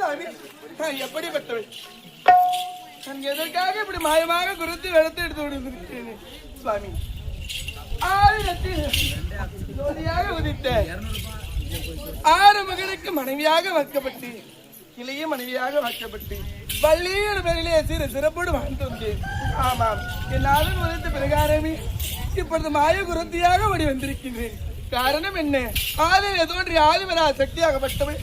சாமி நான் எப்படிப்பட்டவன் நான் எதற்காக இப்படி மாயமாக குருத்தி வெளுத்து எடுத்து விடுந்திருக்கிறேன் சுவாமி? ஆயிரத்தில் ஜோதியாக உதித்த ஆறு மகளுக்கு மனைவியாக வைக்கப்பட்டு இளைய மனைவியாக வைக்கப்பட்டு வள்ளியோட பேரிலே சிறு சிறப்போடு வாழ்ந்து வந்தேன். ஆமாம் எல்லாரும் நாதன் உதித்த பிரகாரமே இப்பொழுது மாய குருத்தியாக ஓடி வந்திருக்கின்றேன் காரணம் என்ன? ஆதரவு தோன்றி ஆதிவரா சக்தியாகப்பட்டவன்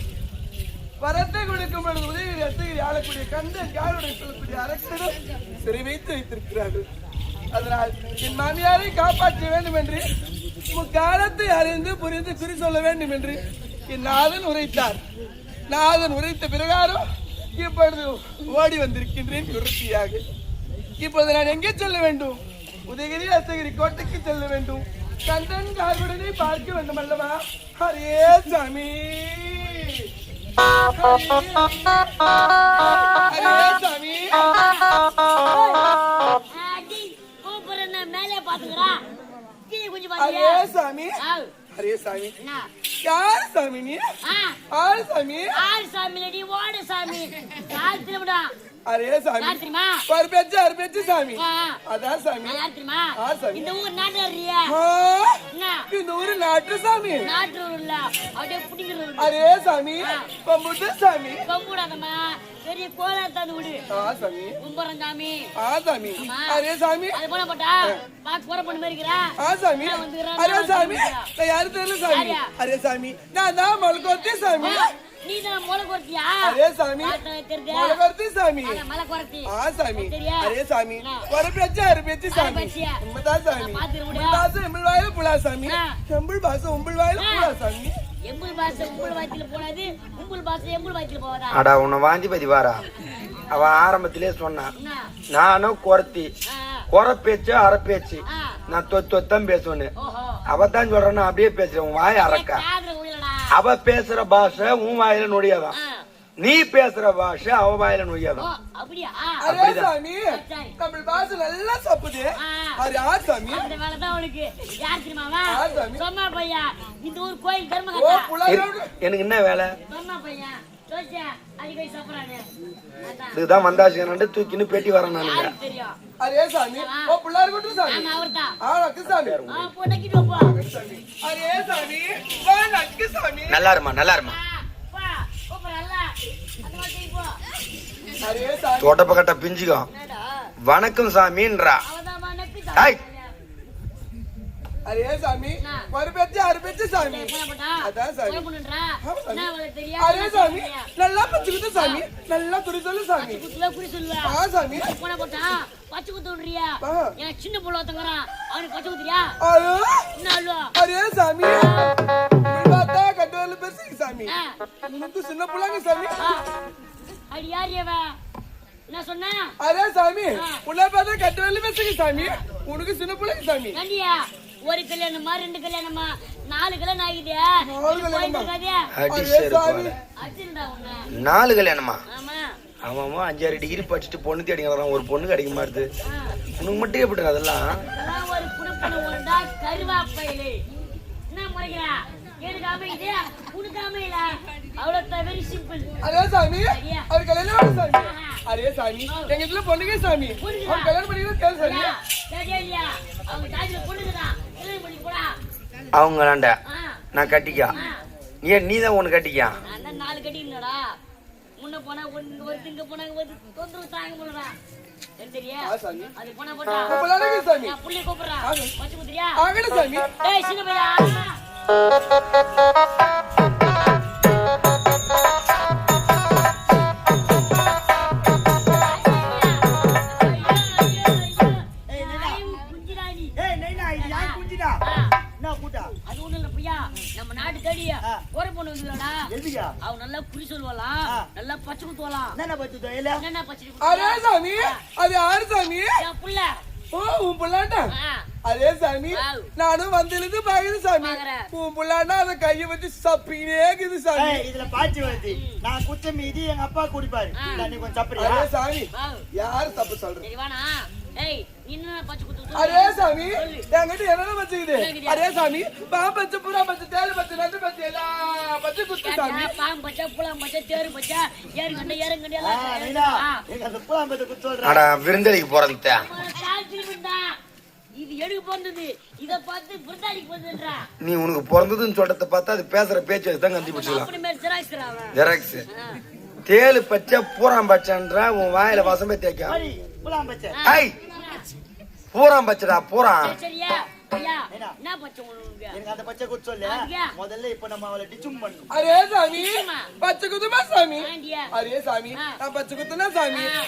வரத்தை கொடுக்கும் பொழுது உதவி ரத்தகிரி ஆளக்கூடிய கந்தன் யாருடன் சொல்லக்கூடிய அரசனும் சிறை வைத்து வைத்திருக்கிறார்கள். அதனால் என் மாமியாரை காப்பாற்ற வேண்டும் என்று முக்காலத்தை அறிந்து புரிந்து குறி சொல்ல வேண்டும் என்று என் நாதன் உரைத்தார். நாதன் உரைத்த பிரகாரம் இப்பொழுது ஓடி வந்திருக்கின்றேன் உறுதியாக இப்பொழுது நான் எங்கே செல்ல வேண்டும்? உதயகிரி அத்தகிரி கோட்டைக்கு செல்ல வேண்டும். கந்தன் கார்குடனை பார்க்க வேண்டும் அல்லவா? ஹரே சாமி! ஹரே சாமி? யார் சாமி நீ? ஆ, ஆர் சாமி. ஆள் சாமி ஓடு சாமி. யார் திரும்படா ஹரே சாமி. ஒரு பேச்சு அரை பேச்சு சாமி. அதான் சாமி. ஆ, சாமி. இந்த ஊர் நாட்டுறியா இந்த ஊரு நாட்டு சாமி. நாட்டு இல்ல அப்படியே பிடிக்கிறது அரே சாமி. பம்புட்டு சாமி. கம்பூடாதம்மா பெரிய கோலா தந்து விடு. ஆ சாமி. கும்பரம் சாமி. ஆ சாமி. அரே சாமி. அது போன போட்டா? பாத்து போற பொண்ணு மாதிரி இருக்கிறா? ஆ சாமி. அரே சாமி. நான் யாரு தெரியல சாமி? யாரா? அரே சாமி. நான் தான் மலக்கோத்தி சாமி. நீ தான் மொளை குறத்தியா அரே சாமி. தெரியுது மலக்கோத்தி சாமி. மலை குறத்தி ஆ சாமி? அரே சாமி. அரை பேச்சு சாமி? உண்மைதான் சாமி. பாசம் எம்பிள் வாயில புலா சாமி. எம்பிள் பாசம் உம்பிள் வாயில புலா சாமி. எம்புல் பாச உம்புல் வாய்த்தில போவாதா அடா உன்னை வாந்தி பதி அவன் ஆரம்பத்திலே சொன்னான் நானும் குறத்தி ஆ, குறை பேச்சு அரை பேச்சு. நான் தொத்து தொத்தான் பேசுவேன்னு. ஓஹோ. அவதான் சொல்றேன்னா அப்படியே பேசுறேன் உன் வாய அறக்கா. அவ பேசுற பாஷை உன் வாயில நொடியாதான் நீ பேசுற பாஷை அவ வாயில. சாமி நல்லா ஆ. சாமி. தான் எ- எனக்கு என்ன வேலை? இதுதான் வந்தாச்சு. தூக்கின்னு பெட்டி வரேன் தெரியும்? அரே சாமி? ஓ புள்ளார் கூட்டு சாமி? ஆ நக்கு சாமி. ஆ பொண்ணுக்கிட்டு போ அரே சாமி. வா நக்கு சாமி. நல்லா இருமா நல்லா இருமா. ஆ, பா கூப்பிடுறல்ல அந்த மாதிரி போ அரே சாமி தோட்டப்ப கட்ட பிஞ்சுக்கும் என்னடா வணக்கம் சாமின்றா அவதான் அரே சாமி. ஒரு பேச்சு அரை பேச்சு சாமி. அதான் சாமி. ஆமா சாமி. அரே சாமி. நல்லா பச்சுக்கிட்டு சாமி. நல்லா துணி சொல்லு சாமி. ஆ சாமி. ஆ. சின்ன புள்ள ஒருத்தங்கிறான். அவனுக்கு பச்சை குத்துறியா அரே சாமி. பார்த்தா கட்டுவல பெருசுங்க சாமி. உனக்கு சின்ன புள்ளாங்க சாமி. அடி யார் இவ? என்ன சொன்ன? அரே சாமி. உன்னை பார்த்தா சாமி. உனக்கு சின்ன புள்ளைங்க சாமி. ஒரு கல்யாணமா ரெண்டு கல்யாணமா? நாலு கல்யாணம் ஆகிதே நாலு கல்யாணமா? இருக்காதே அடி அரே சரி சாமி. அடிச்சிருந்தா உன்ன. நாலு கல்யாணமா? ஆமா. அவன் அஞ்சாறு டிகிரி படிச்சுட்டு பொண்ணு தேடி வரான் ஒரு பொண்ணு கிடைக்க மாட்டுது. உனக்கு மட்டும் எப்படி அதெல்லாம்? இதெல்லாம் ஒரு குடுப்பன ஒன்றா கருவாப்பையிலே. என்ன முறைக்கிறா எனக்கு அமையுது? உனக்கு அமையல. அவ்வளவு வெரி சிம்பிள் அரே சாமி. அவர் கல்யாணம் ஆன சாமி. அரே சாமி. எங்க வீட்டுல பொண்ணுங்க சாமி. அவர் கல்யாணம் பண்ணிக்கிறது கேளு சாமி சரியா இல்லையா அவங்க தாஜில பொண்ணுக்குதான் கல்யாணம் பண்ணி போடா அவங்களாண்ட. ஆ, நான் கட்டிக்கா. ஏன் நீ தான் ஒண்ணு கட்டிக்கா? நான் தான் நாலு கட்டி இல்லடா. முன்ன போனா ஒரு திங்க போனா ஒரு தொந்தரவு தாங்க முடியலடா. அது போனா போட்டா. புள்ளாங்க சாமி? நான் புள்ளைய கூப்பிடுறேன் வச்சு குத்துறியா ஆகல சாமி. ஏய் சின்ன பையா நல்லா பச்சை குத்துவாளாம் என்ன பத்து தொழில என்னென்ன பச்சை அரே சாமி அது யாரு சாமி? என் புள்ள. ஓ உன் புள்ளாண்டா? அதே சாமி. நானும் வந்திருந்து பாக்குது சாமி. உன் புள்ளாண்டா அந்த கைய வச்சு சப்பினே இருக்குது சாமி. இதுல பாய்ச்சி வருது நான் குச்ச மீதி எங்க அப்பா குடிப்பாரு நீ கொஞ்சம் சாப்பிடுறியா? அரே சாமி. யாரு தப்பு சொல்ற அரே சாமி. என்கிட்ட என்ன வச்சுக்குது என்னங்கிட்ட? அரே சாமி பாம்பு பச்சை புறா பச்சை தேல் பச்சை நண்டு பச்சை எல்லாம் பச்சை குத்து சாமி. பாம்பு பச்சை புலாம் பச்சை தேரு பச்சை ஏறு கண்டு ஏறு கண்டு ஆ, எல்லாம் குத்து அட விருந்தளிக்கு போறேன் அவன கால் திரும்பிண்டா. இது எடுக்க போனது இத பார்த்து விருந்தாளிக்கு போதுன்றா நீ உனக்கு பிறந்ததுன்னு சொல்றத பார்த்தா அது பேசுற பேச்சு தான் அவன். ஜெராக்ஸ். தேலு பச்சை பூராம் பச்சைன்றா உன் வாயில வசமே தேய்க்க ஐ பூராம் பச்சைடா பூராம் சரி, சரியா? ஐயா என்ன? பச்சை எனக்கு அந்த பச்சை குத்து சொல்லு? முதல்ல இப்ப நம்ம அவளை டிச்சும் பண்ணணும். அரே சாமி பச்சை குத்துமா சாமி? அரே சாமி. நான் பச்சை குத்துனா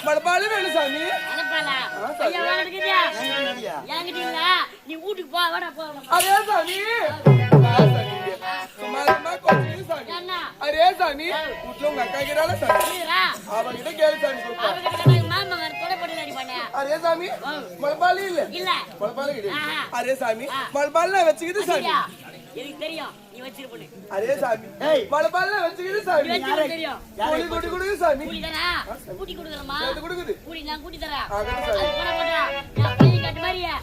மடப்பாலு வேணும் நீ வீட்டுக்கு போ வாடா போ வாடா, போ. அரே சாமி. சாமி அரே சாமி வீட்டுல உங்க அக்கா சாமி அவகிட்ட கேளு சாமி அரே சாமி இல்ல இல்ல கிடையாது அரே சாமி ஆ. சாமி எனக்கு தெரியும் நீ வச்சிருப்பனு அரே சாமி ஏய். வச்சுக்கிது சாமி தெரியும் கூலி சாமி கூலி தானா கூட்டி அது கூலி நான் கூட்டி தரேன் அது போட நான் மாதிரியா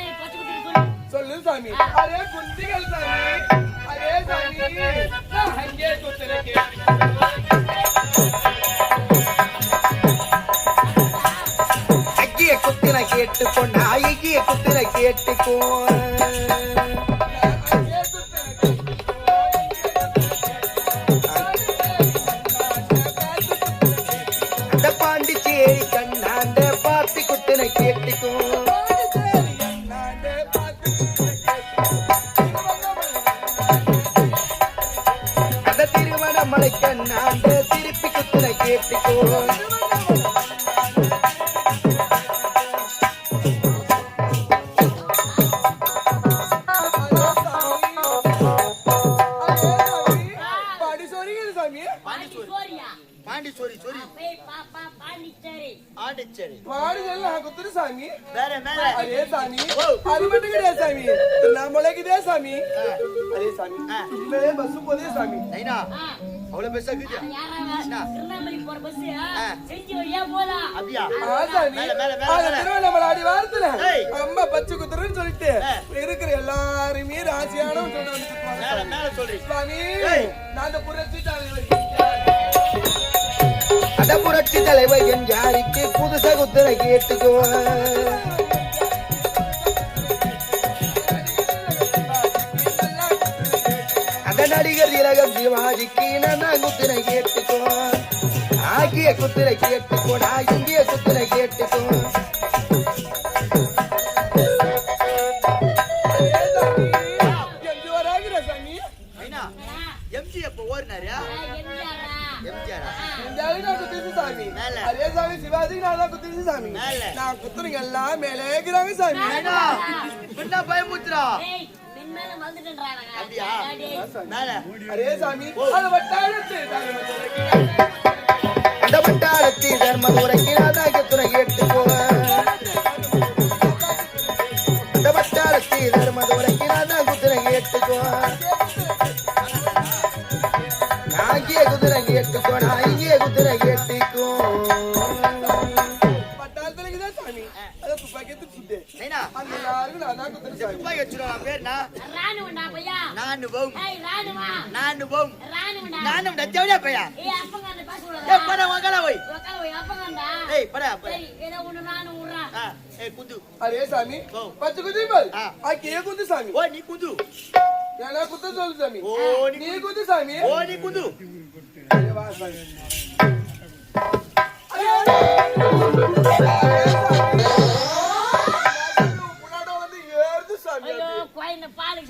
நீ பச்சை சொல்லு சொல்லு சாமி அரே குந்திகள் சாமி அக்கிய குத்தின கேட்டுக்கொண்டு ஐக்கிய குத்தின கேட்டுக்கோ குத்தின திருவண்ணாமலை அடி வாரத்துல. அம்மா பச்சை குத்துருன்னு சொல்லிட்டு. இருக்கிற எல்லாருமே ராசியான ஏய். நான் புரட்சி தலைவர். புரட்சி தலைவர் என் யாருக்கு புதுசா குத்திர கேட்டுக்கோ. நடிகர் திலகம் சிவாஜிக்கு நான் குத்திர கேட்டுக்கோ ஆகிய குத்திர கேட்டுக்கோ நான் இந்திய குத்திர கேட்டுக்கோ நைனா குத்துறீங்க எல்லாம் மேலே சாமி. என்ன பயமுத்துறா அப்படியா? அரே சாமி. அது வட்டாரத்து அந்த வட்டாரத்தி தர்ம உரைக்கு நான் குத்திர கேட்டுக்கோ அந்த வட்டாரத்தி தர்ம உரைக்கு நான் குத்திர கேட்டுக்கோ நாங்கிய குதிரை நாங்கிய குதிரை அதை துப்பாக்கி எடுத்து சுட்டு நைனா அந்த யாருக்கும் நான் தான் குத்துறேன் சாமி துப்பாக்கி வச்சுருவா பேர்னா ராணுவண்டா பையா. நானுபவம் ஏய் ராணுவா நானுபவம் ராணுவண்டா நானும்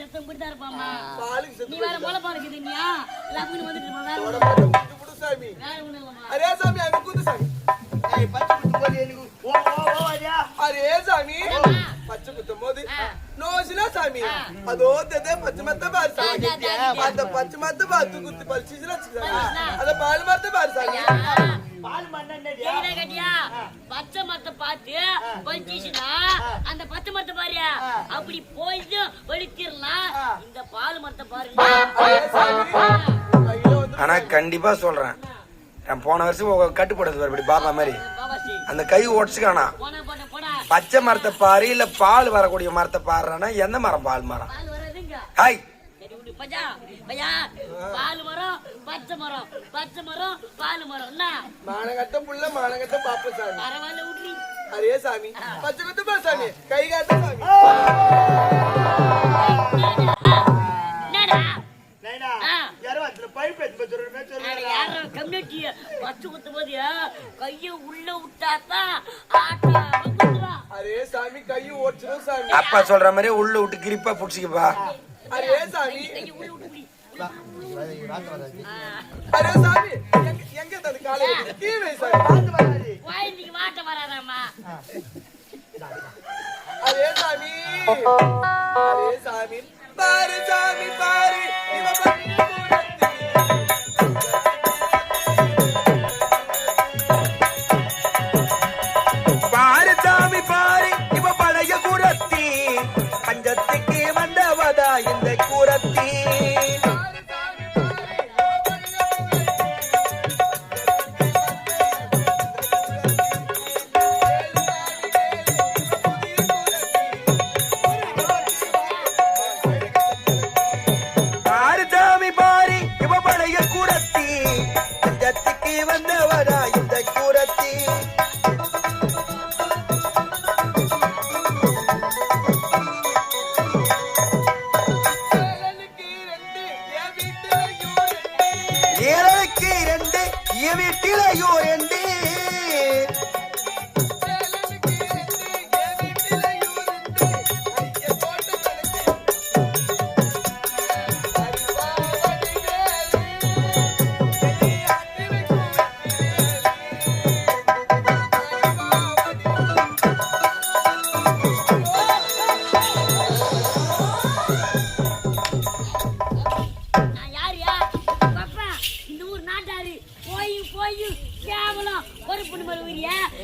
சத்தம் பிடித்தா இருப்பாமா பாலுக்கு செத்து நீ வேற முளை பாலுக்கு இல்லையா? லப்புன்னு வந்துட்டு இருப்பா, வேற போட. குத்து குடு சாமி வேற ஒண்ணும் இல்லம்மா. அரே சாமி அங்க குத்து சாமி ஏய் பச்சை குத்து போது எனக்கு ஓ ஓ ஓ அடியா அரே சாமி. பச்சை குத்தும் போது ஆ. நோசினா சாமி. அதோ தெதே பச்சை மத்த பாரு சாமி. அந்த பச்சை மத்த குத்து பறிச்சுச்சுன்னா. அத பால் மரத்த பாரு சாமி. பால் கேக்குதா கேட்டியா? பச்சை மரத்தை பார்த்து பறிச்சுச்சுன்னா, அந்த பச்சை மரத்தை பாரு அப்படி போயிட்டு வலித்திரலாம் இந்த பால் மரத்தை பாருங்க. ஆனா கண்டிப்பா சொல்றேன். நான் போன வருஷம் கட்டுப்படுது பாரு இப்படி பாப்பா மாதிரி. அந்த கை உடச்சுக்கானா? போனா போன போடா பச்சை மரத்தை பாரு இல்ல பால் வரக்கூடிய மரத்தை பாடுறானா எந்த மரம்? பால் மரம். பால் வராதுங்க. ஹாய். பஜா பையா பால் மரம் பச்சை மரம் பச்சை மரம் பால் மரம். என்ன? மானகட்ட புள்ள மானகட்ட பாப்ப சாமி. பரவாயில்ல விட்ரி அரே சாமி. பச்சை குத்து பாரு சாமி. கை காட்ட சாமி. கைய உள்ள விட்டாதான் அரே சாமி கை ஓடிச்சிடும் சாமி. அப்பா சொல்ற மாதிரி உள்ள விட்டு கிரிப்பா புடிச்சுக்கப்பா. அரே சாமி. அரே சாமி எங்க தது காலை கீழே சாமி. குழந்தைக்கு மாட்ட வராதாம்மா. அரே சாமி. அரே சாமி. பாரு சாமி பாரு. இவ பஞ்சத்துக்கு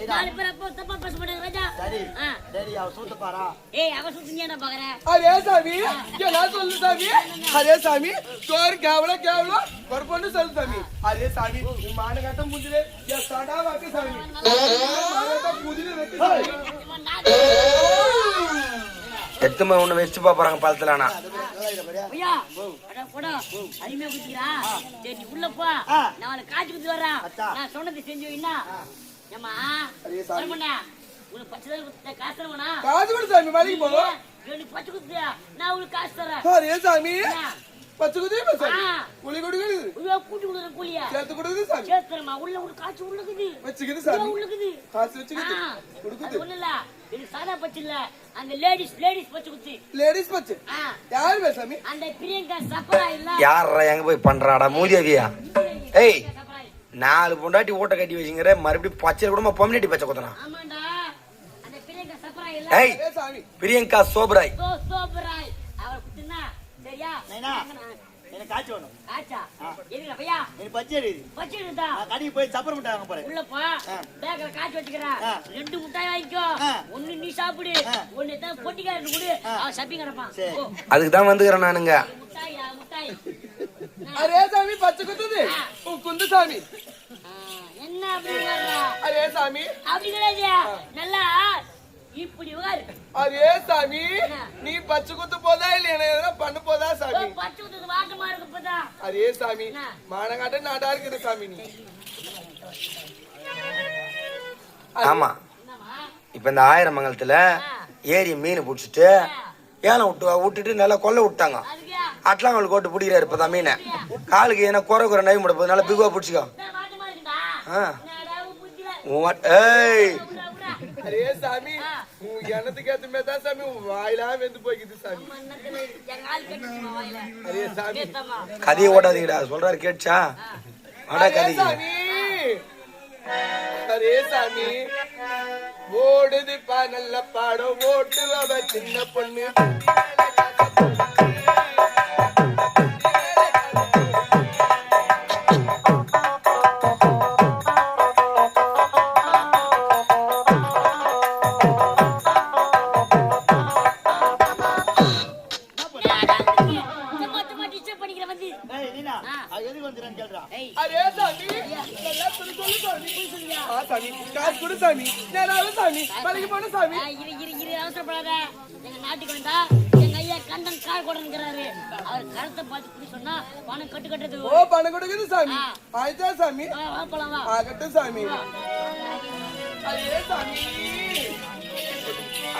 நாலு பேர் அப்போ தப்பா பேச மாட்டாங்க ராஜா. சரி. சரி அவ சூத்த பாரா ஏய் அவ சுத்தி என்ன பாக்குற? அதே சாமி என்ன சொல்லு சாமி. அதே சாமி சோறு கேவலம் ஒரு பொண்ணு சொல்லு சாமி. அதே சாமி உன் மான கட்ட முஞ்சிலே என் சடா வாக்கு சாமி. மானகட்ட முதிலே வெட்டு சாமி இவன் நாட்டு எத்துமே ஒண்ணு வச்சு பாப்பாங்க பழத்துலானா ஐயா அட போடா. அருமையா குதிக்கிறா. சரி நீ உள்ள போ. ஆ. நான் காய்ச்சி குத்தி வர்றேன். நான் சொன்னதை செஞ்சு வைனா ஏமா அதே சாமி. வரமண்ணா உனக்கு பச்சை தண்ணி குத்த காசு தரவனா காசு கொடு சாமி வேலைக்கு போவோம் எனக்கு பச்சை நான் உனக்கு காசு தரேன். சாமி? பச்சை ஆ. புளி கொடுக்குது. கூட்டி கொடுக்குற கூலியா சேர்த்து கொடுக்குது சாமி. உள்ள உள்ள காய்ச்சி உள்ளுக்குது. வச்சுக்குது உள்ள சாமி. உள்ளுக்குது. காசு வச்சுக்குது. கொடுக்குது. ஒண்ணு இல்ல. இது சாதா பச்சை இல்ல. அந்த லேடிஸ் லேடிஸ் பச்சை குத்து லேடிஸ் பச்சை. ஆ. யாரு சாமி? அந்த பிரியங்கா சப்பரா இல்ல. யாரா எங்க போய் பண்றாடா? மூதியாவியா ஏய். சப்பரா. நாலு பொண்டாட்டி ஓட்ட கட்டி வச்சுங்கிற மறுபடியும் பச்சை கூட பொம்னாட்டி பச்சை இல்ல? ஏய் பிரியங்கா சோப்ராய். சோ சோபராய். அவர் குத்துனா சரியா? நைனா எனக்கு காய்ச்சி வேணும். ஆச்சா எதுல பையா? எனக்கு பச்சை அடிக்குது பச்சை எடுத்தா நான் கடைக்கு போய் சப்பரம் மிட்டாய் வாங்க போறேன். உள்ள போ. பேக்கல காய்ச்சி வச்சுக்கிறா ஆ. ரெண்டு முட்டாய் வாங்கிக்கோ. ஒண்ணு நீ சாப்பிடு. ஒண்ணு தான் பொட்டிக்காரன் கொடு. அவன் சப்பி கிடப்பான் அதுக்கு தான் வந்துக்கிறேன் நானுங்க. முட்டாயா? முட்டாய். அதே சாமி பச்சை குத்துது. குந்து சாமி. என்ன அப்படி அதே சாமி. அப்படி கிடையாது நல்லா இப்படி அதே சாமி நீ பச்சை குத்து போதா இல்ல என்ன பண்ண போதா சாமி? பச்சை ஊத்துறது வாட்டமா இருக்கு இப்பதான் அதே சாமி மானகாட்ட நாடா இருக்குது சாமி நீ. ஆமா. இப்ப இந்த ஆயிரம் மங்கலத்துல ஏரி மீன் பிடிச்சிட்டு ஏனை விட்டு விட்டுட்டு நல்லா கொல்ல விட்டாங்க. அதுக்கா அட்லாங்கல் கோட்டு பிடிக்கிறாரு இப்பதான் மீனை. காலுக்கு ஏன்னா குறை குறை நைவு முட போது நல்லா பிகுவா பிடிச்சிக்கோ. ஏய்! அதே சாமி உன் எண்ணத்துக்கு ஏத்த மாதிரி தான் சாமி உன் வாயிலா வெந்து போய்க்குது சாமி. அதே சாமி. கதையை ஓடாதீங்கடா சொல்றாரு அதே கதைக்கு. சாமி. அரே சாமி. ஓடுது பா நல்ல பாடம் ஓட்டுவவ சின்ன பொண்ணு. எதுக்கு வந்துறேன்னு கேளுடா ஏய். அரே சாமி நல்லா சொல்லு சொல்லு சாமி. போய் சொல்லுவியா ஆ சாமி. காசு கொடு சாமி. நேராவது சாமி. பழகி போன சாமி. ஆ, இரு இரு இரு அவசரப்படாத. எங்க நாட்டுக்கு வந்தா எங்க ஐயா கண்டன் கால் கொடுங்கிறாரு. அவர் கருத்தை பார்த்து இப்படி சொன்னா பணம் கட்டு கட்டுறது ஓ பணம் கொடுக்குது சாமி. ஆயிட்டா சாமி? வா, வா போலாம் வா. ஆகட்டும் சாமி. அரே சாமி.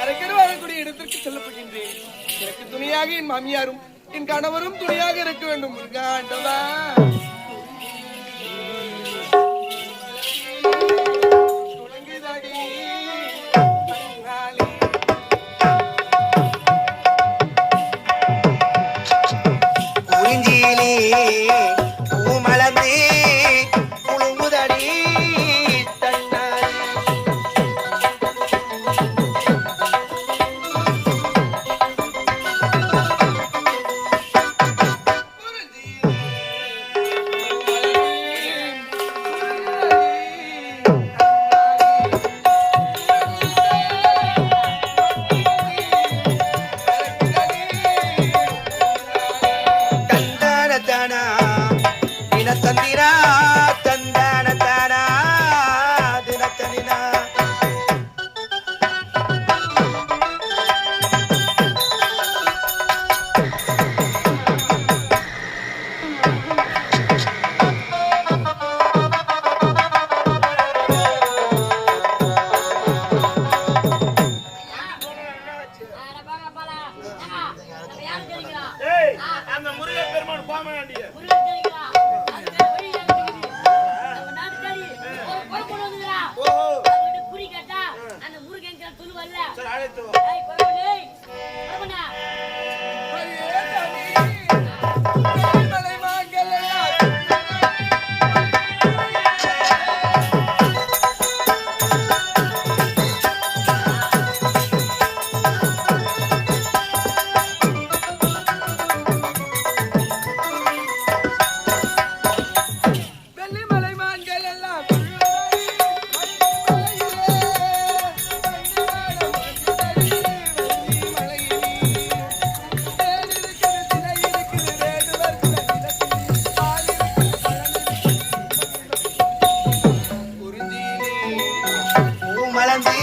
அரக்கர் வரக்கூடிய இடத்திற்கு செல்லப்படுகின்றேன் எனக்கு துணையாக என் மாமியாரும் என் கணவரும் துணையாக இருக்க வேண்டும். ஆண்டவா. அந்த முருகன் பெருமான் பாமனாண்டிய. முருகன் பூமலர்ந்து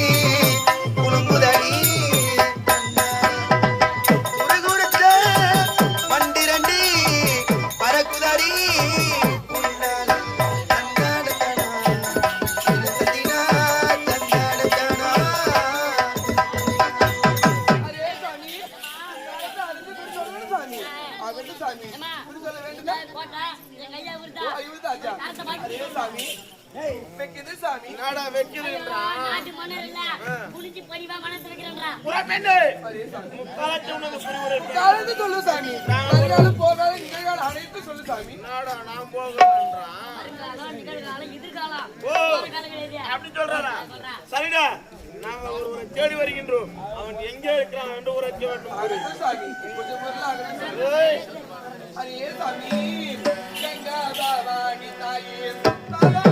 எங்கே இருக்கிறான்? என்று உரைக்க வேண்டும் பொருள் அகட்டு சாமி. தாயே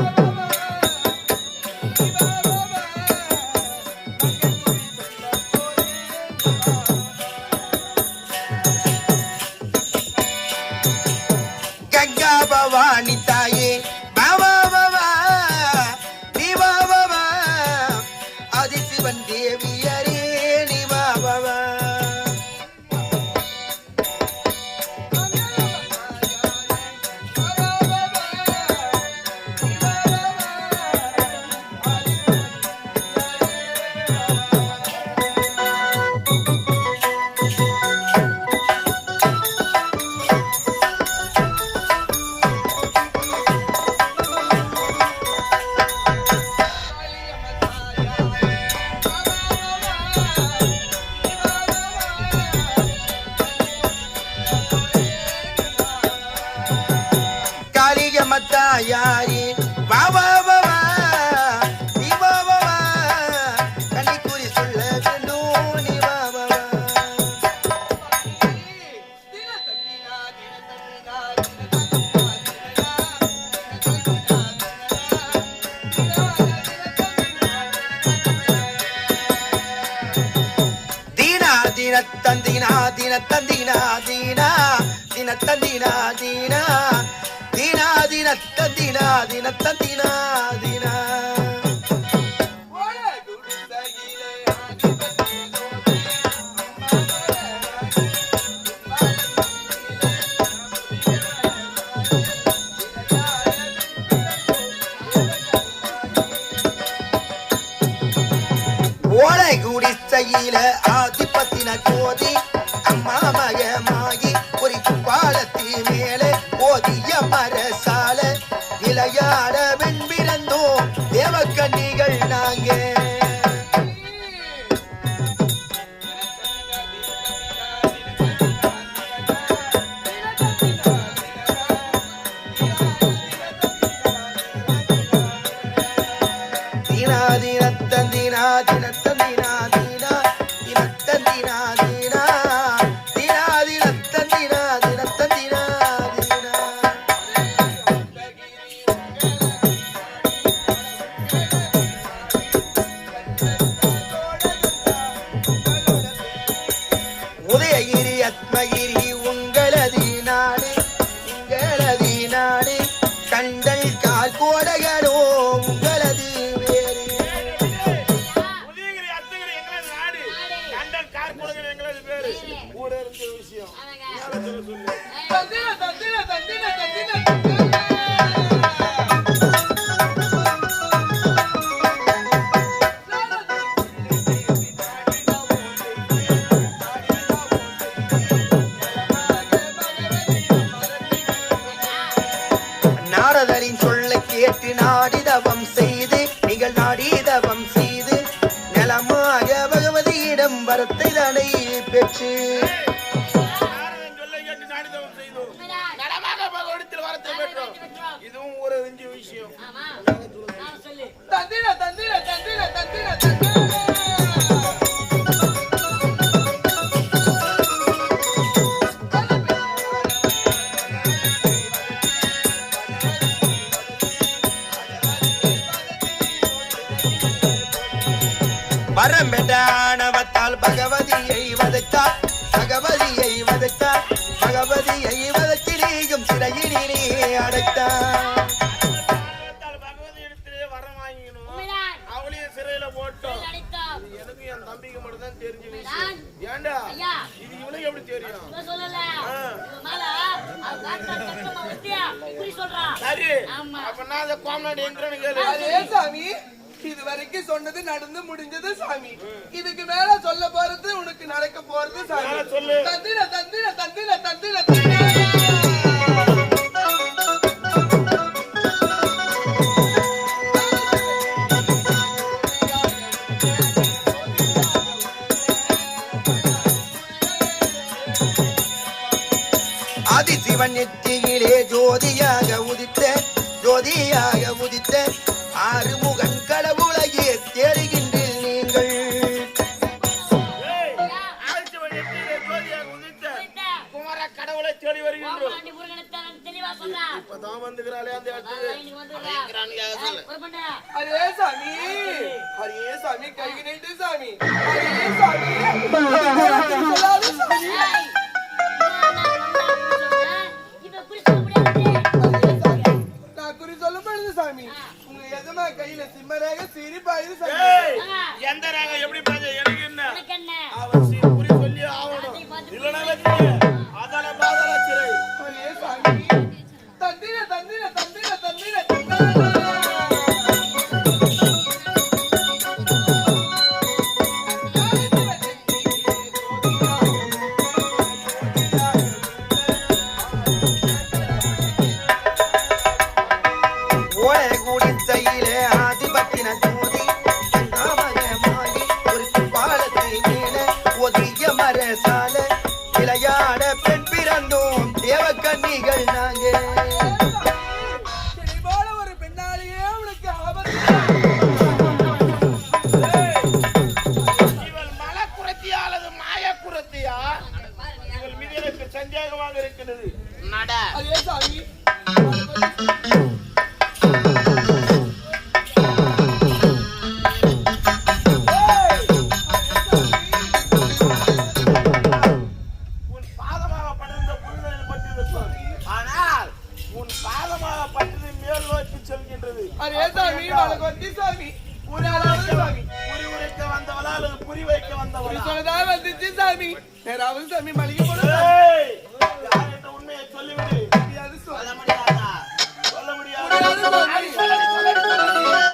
ஆதிபத்தின கோதி கேட்டு இதுவும் ஒரு விஷயம் தந்திர தந்திர தந்திர தந்திர தந்திர. இப்படி சொல்றா. சரி. சாமி இது வரைக்கும் சொன்னது நடந்து முடிஞ்சது சாமி. இதுக்கு மேல சொல்ல போறது உனக்கு நடக்க போறது சாமி. தந்திர தந்திர தந்திர தந்திர. சாமி கைக்கு நீட்டு சாமி. சொல்லாத சாமி. நான் குறி சொல்லப்படுது சாமி உங்க எதமா கையில சிம்மராக சிரிப்பாயுது சாமி. எந்த ராகம் எப்படி